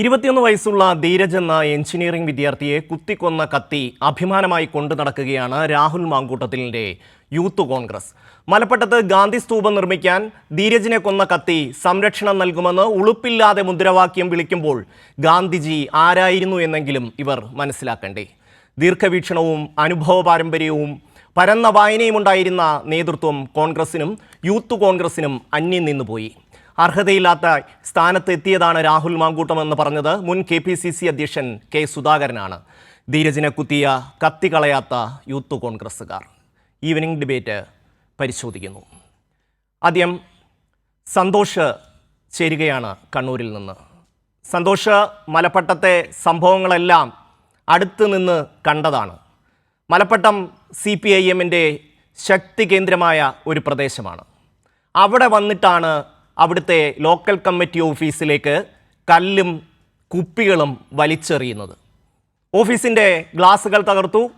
ഇരുപത്തിയൊന്ന് വയസ്സുള്ള ധീരജ് എന്ന എഞ്ചിനീയറിംഗ് വിദ്യാർത്ഥിയെ കുത്തിക്കൊന്ന കത്തി അഭിമാനമായി കൊണ്ടു നടക്കുകയാണ് രാഹുൽ മാങ്കൂട്ടത്തിലിന്റെ യൂത്ത് കോൺഗ്രസ്. മലപ്പട്ടത്ത് ഗാന്ധി സ്തൂപം നിർമ്മിക്കാൻ ധീരജിനെ കൊന്ന കത്തി സംരക്ഷണം നൽകുമെന്ന് ഉളുപ്പില്ലാതെ മുദ്രാവാക്യം വിളിക്കുമ്പോൾ ഗാന്ധിജി ആരായിരുന്നു എന്നെങ്കിലും ഇവർ മനസ്സിലാക്കണ്ടേ. ദീർഘവീക്ഷണവും അനുഭവ പാരമ്പര്യവും പരന്ന വായനയുമുണ്ടായിരുന്ന നേതൃത്വം കോൺഗ്രസിനും യൂത്ത് കോൺഗ്രസിനും അന്യം നിന്നുപോയി. അർഹതയില്ലാത്ത സ്ഥാനത്ത് എത്തിയതാണ് രാഹുൽ മാങ്കൂട്ടം എന്ന് പറഞ്ഞത് മുൻ കെ പി സി സി അധ്യക്ഷൻ കെ സുധാകരനാണ്. ധീരജിനെ കുത്തിയ കത്തി കളയാത്ത യൂത്ത് കോൺഗ്രസ്സുകാർ. ഈവനിംഗ് ഡിബേറ്റ് പരിശോധിക്കുന്നു. ആദ്യം സന്തോഷ് ചേരുകയാണ് കണ്ണൂരിൽ നിന്ന്. സന്തോഷ് മലപ്പട്ടത്തെ സംഭവങ്ങളെല്ലാം അടുത്ത് നിന്ന് കണ്ടതാണ്. മലപ്പട്ടം സി പി ഐ എമ്മിന്റെ ശക്തി കേന്ദ്രമായ ഒരു പ്രദേശമാണ്. അവിടെ വന്നിട്ടാണ് അവിടുത്തെ ലോക്കൽ കമ്മിറ്റി ഓഫീസിലേക്ക് കല്ലും കുപ്പികളും വലിച്ചെറിയുന്നത്. ഓഫീസിന്റെ ഗ്ലാസുകൾ തകർത്തു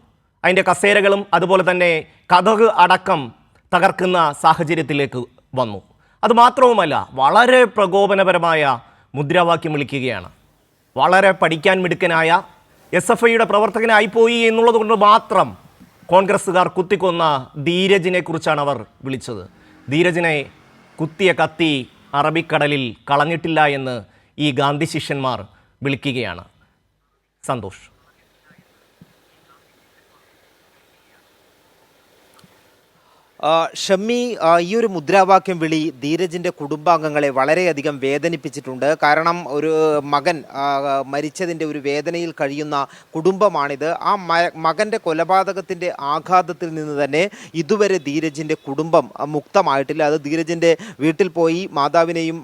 അതിന്റെ കസേരകളും അതുപോലെ തന്നെ കഥക് അടക്കം തകർക്കുന്ന സാഹചര്യത്തിലേക്ക് വന്നു. അതുമാത്രവുമല്ല വളരെ പ്രകോപനപരമായ മുദ്രാവാക്യം വിളിക്കുകയാണ്. വളരെ പഠിക്കാൻ മിടുക്കനായ എസ് എഫ് ഐയുടെ പ്രവർത്തകനായിപ്പോയി എന്നുള്ളത് കൊണ്ട് മാത്രം കോൺഗ്രസ്സുകാർ കുത്തിക്കൊന്ന ധീരജിനെ കുറിച്ചാണ് അവർ വിളിച്ചത്. ധീരജിനെ കുത്തിയ കത്തി അറബിക്കടലിൽ കളഞ്ഞിട്ടില്ല എന്ന് ഈ ഗാന്ധി ശിഷ്യന്മാർ വിളിക്കുകയാണ്. സന്തോഷ്. ഷമ്മി ഈ ഒരു മുദ്രാവാക്യം വിളി ധീരജിന്റെ കുടുംബാംഗങ്ങളെ വളരെയധികം വേദനിപ്പിച്ചിട്ടുണ്ട്. കാരണം ഒരു മകൻ മരിച്ചതിന്റെ ഒരു വേദനയിൽ കഴിയുന്ന കുടുംബമാണിത്. ആ മകന്റെ മകന്റെ കൊലപാതകത്തിന്റെ ആഘാതത്തിൽ നിന്ന് തന്നെ ഇതുവരെ ധീരജിന്റെ കുടുംബം മുക്തമായിട്ടില്ല. അത് ധീരജിന്റെ വീട്ടിൽ പോയി മാതാവിനെയും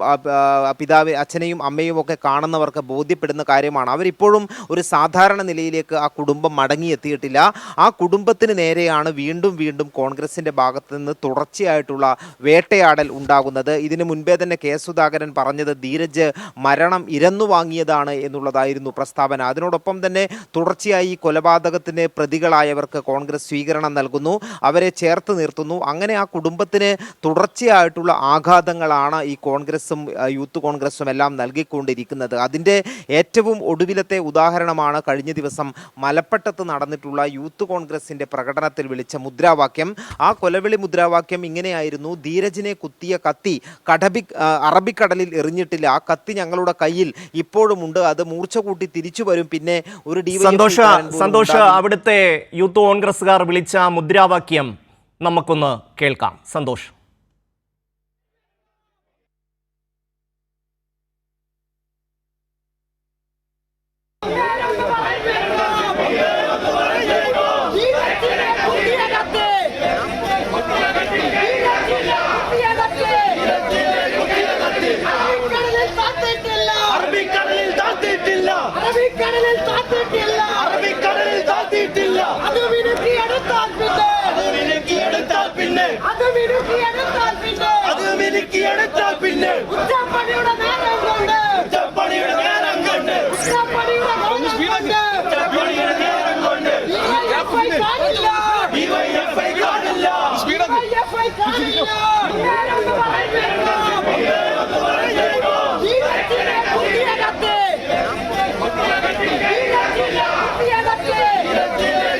പിതാവ് അച്ഛനെയും അമ്മയും ഒക്കെ കാണുന്നവർക്ക് ബോധ്യപ്പെടുന്ന കാര്യമാണ്. അവരിപ്പോഴും ഒരു സാധാരണ നിലയിലേക്ക് ആ കുടുംബം മടങ്ങിയെത്തിയിട്ടില്ല. ആ കുടുംബത്തിന് നേരെയാണ് വീണ്ടും വീണ്ടും കോൺഗ്രസിന്റെ ഭാഗത്ത് നിന്ന് തുടർച്ചയായിട്ടുള്ള വേട്ടയാടൽ ഉണ്ടാകുന്നത്. ഇതിനു മുൻപേ തന്നെ കെ സുധാകരൻ പറഞ്ഞത് ധീരജ് മരണം ഇരന്നു വാങ്ങിയതാണ് എന്നുള്ളതായിരുന്നു പ്രസ്താവന. അതിനോടൊപ്പം തന്നെ തുടർച്ചയായി കൊലപാതകത്തിന് പ്രതികളായവർക്ക് കോൺഗ്രസ് സ്വീകരണം നൽകുന്നു. അവരെ ചേർത്ത് നിർത്തുന്നു. അങ്ങനെ ആ കുടുംബത്തിന് തുടർച്ചയായിട്ടുള്ള ആഘാതങ്ങളാണ് ഈ കോൺഗ്രസും യൂത്ത് കോൺഗ്രസും എല്ലാം നൽകിക്കൊണ്ടിരിക്കുന്നത്. അതിന്റെ ഏറ്റവും ഒടുവിലത്തെ ഉദാഹരണമാണ് കഴിഞ്ഞ ദിവസം മലപ്പെട്ടത്ത് നടന്നിട്ടുള്ള യൂത്ത് കോൺഗ്രസിന്റെ പ്രകടനത്തിൽ വിളിച്ച മുദ്രാവാക്യം. ആ കൊലവിളി മുദ്രാവാക്യം ഇങ്ങനെയായിരുന്നു ധീരജിനെ കുത്തിയ കത്തി കടബി അറബിക്കടലിൽ എറിഞ്ഞിട്ടില്ല. ആ കത്തി ഞങ്ങളുടെ കയ്യിൽ ഇപ്പോഴും ഉണ്ട്. അത് മൂർച്ച കൂട്ടി തിരിച്ചു വരും. പിന്നെ ഒരു ഡി സന്തോഷ സന്തോഷ. അവിടുത്തെ യൂത്ത് കോൺഗ്രസ്സുകാർ വിളിച്ച മുദ്രാവാക്യം നമുക്കൊന്ന് കേൾക്കാം. സന്തോഷ് അറബിക്കടലിൽ താത്തിയിട്ടില്ല അറബിക്കടലിൽ താത്തിട്ടില്ല അറബിക്കടലിൽ താത്തിയിട്ടില്ല അത് മിനുക്കിയെടുത്താൽ പിന്നെ അത് മിനുക്കിയെടുത്താൽ പിന്നെ അത് മിനുക്കിയെടുത്താൽ പിന്നെ അത് മിനുക്കിയെടുത്താൽ പിന്നെ ഉച്ചപ്പണിയുടെ നേരം കൊണ്ട് ഉച്ചപ്പണിയുടെ നേരം കൊണ്ട് ഉച്ചപ്പണിയുടെ നേരം കൊണ്ട് ഉച്ചപ്പണിയുടെ നേരം കൊണ്ട് DYFI കാണില്ല ഡിവൈഎഫ്ഐ കാണില്ല DYFI കാണില്ല നേരൊന്ന് പറഞ്ഞേക്കോ. ജീവിതത്തിലെ പുതിയ കത്ത്. ജീവിതത്തിലെ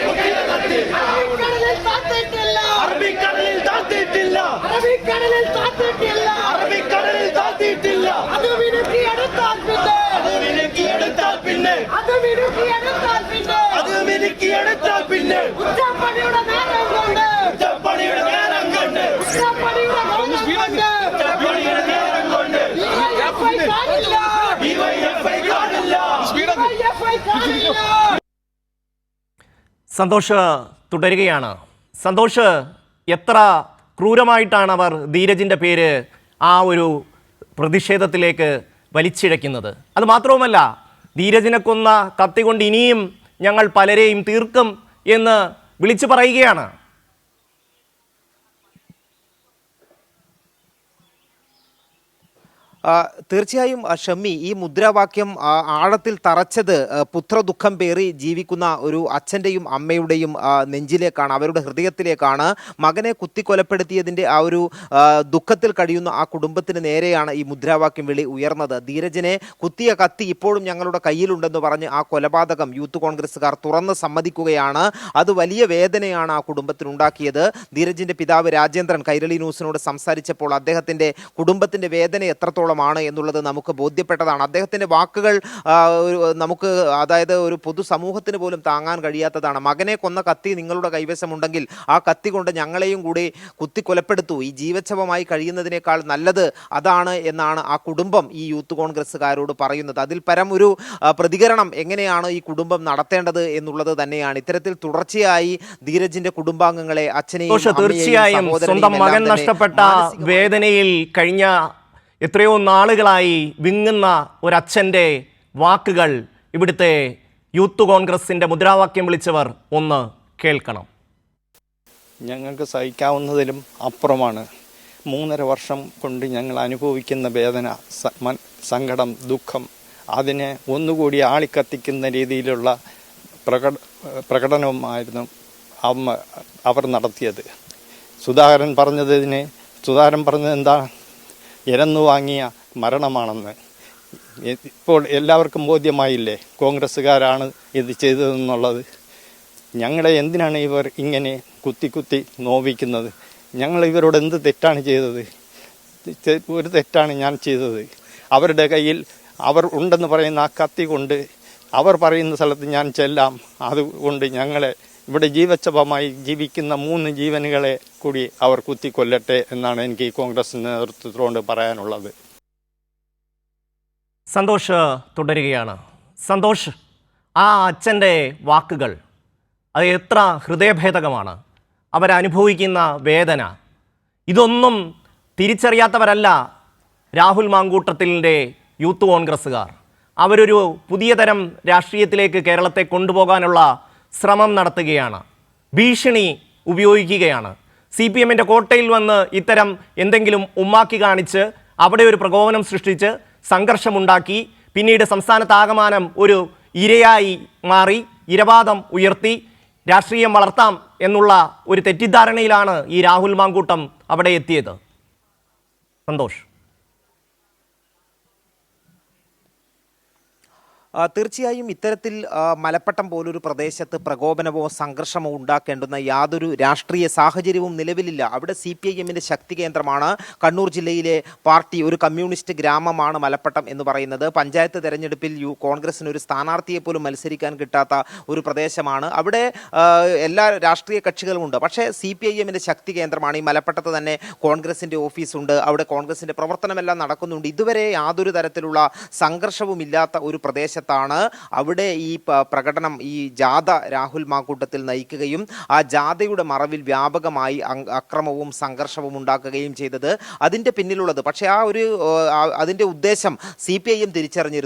പുതിയ കത്ത്. അറബിക്കടലിൽ താത്തിട്ടില്ല അറബിക്കടലിൽ താത്തിയിട്ടില്ല അറബിക്കടലിൽ താത്തിട്ടില്ല അറബിക്കടലിൽ താത്തിയിട്ടില്ല അത് മിനുക്കിയെടുത്താൽ പിന്നെ അത് മിനുക്കിയെടുത്താൽ പിന്നെ അത് മിനുക്കിയെടുത്താൽ പിന്നെ അത് മിനുക്കിയെടുത്താൽ പിന്നെ ഉച്ചപ്പണിയുടെ നേരം കൊണ്ട് ഉച്ചപ്പണിയുടെ നേരം കൊണ്ട് ഉച്ചപ്പണിയുടെ നേരം കൊണ്ട് ഉച്ചപ്പണിയുടെ നേരം കൊണ്ട് DYFI കാണില്ല ഡിവൈഎഫ്ഐ കാണില്ല DYFI കാണില്ല സന്തോഷ് തുടരുകയാണ്. സന്തോഷ് എത്ര ക്രൂരമായിട്ടാണ് അവർ ധീരജിന്റെ പേര് ആ ഒരു പ്രതിഷേധത്തിലേക്ക് വലിച്ചിഴയ്ക്കുന്നത്. അത് മാത്രവുമല്ല ധീരജിനെ കൊന്ന കത്തി കൊണ്ട് ഇനിയും ഞങ്ങൾ പലരെയും തീർക്കും എന്ന് വിളിച്ചു പറയുകയാണ്. തീർച്ചയായും ഷമ്മി ഈ മുദ്രാവാക്യം ആഴത്തിൽ തറച്ചത് പുത്രദുഃഖം പേറി ജീവിക്കുന്ന ഒരു അച്ഛന്റെയും അമ്മയുടെയും നെഞ്ചിലേക്കാണ് അവരുടെ ഹൃദയത്തിലേക്കാണ് മകനെ കുത്തിക്കൊലപ്പെടുത്തിയതിന്റെ ആ ഒരു ദുഃഖത്തിൽ കഴിയുന്ന ആ കുടുംബത്തിന് നേരെയാണ് ഈ മുദ്രാവാക്യം വിളി ഉയർന്നത്. ധീരജനെ കുത്തിയ കത്തി ഇപ്പോഴും ഞങ്ങളുടെ കയ്യിലുണ്ടെന്ന് പറഞ്ഞ് ആ കൊലപാതകം യൂത്ത് കോൺഗ്രസ്സുകാർ തുറന്ന് സമ്മതിക്കുകയാണ്. അത് വലിയ വേദനയാണ് ആ കുടുംബത്തിനുണ്ടാക്കിയത്. ധീരജിന്റെ പിതാവ് രാജേന്ദ്രൻ കൈരളി ന്യൂസിനോട് സംസാരിച്ചപ്പോൾ അദ്ദേഹത്തിന്റെ കുടുംബത്തിന്റെ വേദന എത്രത്തോളമാണ് എന്നുള്ളത് നമുക്ക് ബോധ്യപ്പെട്ടതാണ്. അദ്ദേഹത്തിന്റെ വാക്കുകൾ നമുക്ക് അതായത് ഒരു പൊതുസമൂഹത്തിന് പോലും താങ്ങാൻ കഴിയാത്തതാണ്. മകനെ കൊന്ന കത്തി നിങ്ങളുടെ കൈവശമുണ്ടെങ്കിൽ ആ കത്തി കൊണ്ട് ഞങ്ങളെയും കൂടി കുത്തി കൊലപ്പെടുത്തു ഈ ജീവച്ഛവമായി കഴിയുന്നതിനേക്കാൾ നല്ലത് അതാണ് എന്നാണ് ആ കുടുംബം ഈ യൂത്ത് കോൺഗ്രസ്സുകാരോട് പറയുന്നത്. അതിൽ പരം ഒരു പ്രതികരണം എങ്ങനെയാണ് ഈ കുടുംബം നടത്തേണ്ടത് എന്നുള്ളത് തന്നെയാണ്. ഇത്തരത്തിൽ തുടർച്ചയായി ധീരജിന്റെ കുടുംബാംഗങ്ങളെ അച്ഛനെയും തീർച്ചയായും സ്വന്തം മകൻ നഷ്ടപ്പെട്ട വേദനയിൽ കഴിഞ്ഞ എത്രയോ നാളുകളായി വിങ്ങുന്ന ഒരച്ഛന്റെ വാക്കുകൾ ഇവിടുത്തെ യൂത്ത് കോൺഗ്രസിന്റെ മുദ്രാവാക്യം വിളിച്ചവർ ഒന്ന് കേൾക്കണം. ഞങ്ങൾക്ക് സഹിക്കാവുന്നതിലും അപ്പുറമാണ്. മൂന്നര വർഷം കൊണ്ട് ഞങ്ങൾ അനുഭവിക്കുന്ന വേദന സങ്കടം ദുഃഖം അതിനെ ഒന്നുകൂടി ആളിക്കത്തിക്കുന്ന രീതിയിലുള്ള പ്രകട പ്രകടനമായിരുന്നു അവർ നടത്തിയത്. സുധാകരൻ പറഞ്ഞതിന് സുധാകരൻ പറഞ്ഞത് എന്താ? ഇരന്നു വാങ്ങിയ മരണമാണെന്ന്. ഇപ്പോൾ എല്ലാവർക്കും ബോധ്യമായില്ലേ? കോൺഗ്രസ്സുകാരാണ് ഇത് ചെയ്തതെന്നുള്ളത്. ഞങ്ങളെ എന്തിനാണ് ഇവർ ഇങ്ങനെ കുത്തി കുത്തി നോവിക്കുന്നത്? ഞങ്ങൾ ഇവരോട് എന്ത് തെറ്റാണ് ചെയ്തത്? ഒരു തെറ്റാണ് ഞാൻ ചെയ്തത്. അവരുടെ കയ്യിൽ അവർ ഉണ്ടെന്ന് പറയുന്ന ആ കത്തി കൊണ്ട് അവർ പറയുന്ന സ്ഥലത്ത് ഞാൻ ചെല്ലാം. അതുകൊണ്ട് ഞങ്ങളെ ഇവിടെ ജീവച്ഛവമായി ജീവിക്കുന്ന മൂന്ന് ജീവനുകളെ കൂടി അവർ കുത്തിക്കൊല്ലട്ടെ എന്നാണ് എനിക്ക് ഈ കോൺഗ്രസ് നേതൃത്വത്തോട് പറയാനുള്ളത്. സന്തോഷ് തുടരുകയാണ്. സന്തോഷ് ആ അച്ഛന്റെ വാക്കുകൾ അത് എത്ര ഹൃദയഭേദകമാണ്. അവരനുഭവിക്കുന്ന വേദന ഇതൊന്നും തിരിച്ചറിയാത്തവരല്ല രാഹുൽ മാങ്കൂട്ടത്തിന്റെ യൂത്ത് കോൺഗ്രസ്സുകാർ. അവരൊരു പുതിയ തരം രാഷ്ട്രീയത്തിലേക്ക് കേരളത്തെ കൊണ്ടുപോകാനുള്ള ശ്രമം നടത്തുകയാണ്. ഭീഷണി ഉപയോഗിക്കുകയാണ്. സി പി എമ്മിന്റെ കോട്ടയിൽ വന്ന് ഇത്തരം എന്തെങ്കിലും ഉമ്മാക്കി കാണിച്ച് അവിടെ ഒരു പ്രകോപനം സൃഷ്ടിച്ച് സംഘർഷമുണ്ടാക്കി പിന്നീട് സംസ്ഥാനത്താകമാനം ഒരു ഇരയായി മാറി ഇരവാദം ഉയർത്തി രാഷ്ട്രീയം വളർത്താം എന്നുള്ള ഒരു തെറ്റിദ്ധാരണയിലാണ് ഈ രാഹുൽ മാങ്കൂട്ടം അവിടെ എത്തിയത്. സന്തോഷ്. തീർച്ചയായും ഇത്തരത്തിൽ മലപ്പട്ടം പോലൊരു പ്രദേശത്ത് പ്രകോപനമോ സംഘർഷമോ ഉണ്ടാക്കേണ്ടുന്ന യാതൊരു രാഷ്ട്രീയ സാഹചര്യവും നിലവിലില്ല. അവിടെ സി പി ഐ എമ്മിന്റെ ശക്തി കേന്ദ്രമാണ്. കണ്ണൂർ ജില്ലയിലെ പാർട്ടി ഒരു കമ്മ്യൂണിസ്റ്റ് ഗ്രാമമാണ് മലപ്പട്ടം എന്ന് പറയുന്നത്. പഞ്ചായത്ത് തെരഞ്ഞെടുപ്പിൽ യു കോൺഗ്രസിന് ഒരു സ്ഥാനാർത്ഥിയെ പോലും മത്സരിക്കാൻ കിട്ടാത്ത ഒരു പ്രദേശമാണ്. അവിടെ എല്ലാ രാഷ്ട്രീയ കക്ഷികളുമുണ്ട്. പക്ഷേ സി പി ഐ എമ്മിന്റെ ശക്തി കേന്ദ്രമാണ്. ഈ മലപ്പട്ടത്ത് തന്നെ കോൺഗ്രസിന്റെ ഓഫീസുണ്ട്. അവിടെ കോൺഗ്രസിന്റെ പ്രവർത്തനമെല്ലാം നടക്കുന്നുണ്ട്. ഇതുവരെ യാതൊരു തരത്തിലുള്ള സംഘർഷവുമില്ലാത്ത ഒരു പ്രദേശത്താണ്. അവിടെ ഈ പ്രകടനം ഈ ജാഥ രാഹുൽ മാക്കൂട്ടത്തിൽ നയിക്കുകയും ആ ജാഥയുടെ മറവിൽ വ്യാപകമായി അക്രമവും സംഘർഷവും ഉണ്ടാക്കുകയും ചെയ്തത് അതിന്റെ പിന്നിലുള്ളത്. പക്ഷേ ആ ഒരു അതിന്റെ ഉദ്ദേശം സി പി ഐ എം തിരിച്ചറിഞ്ഞിരുന്നു.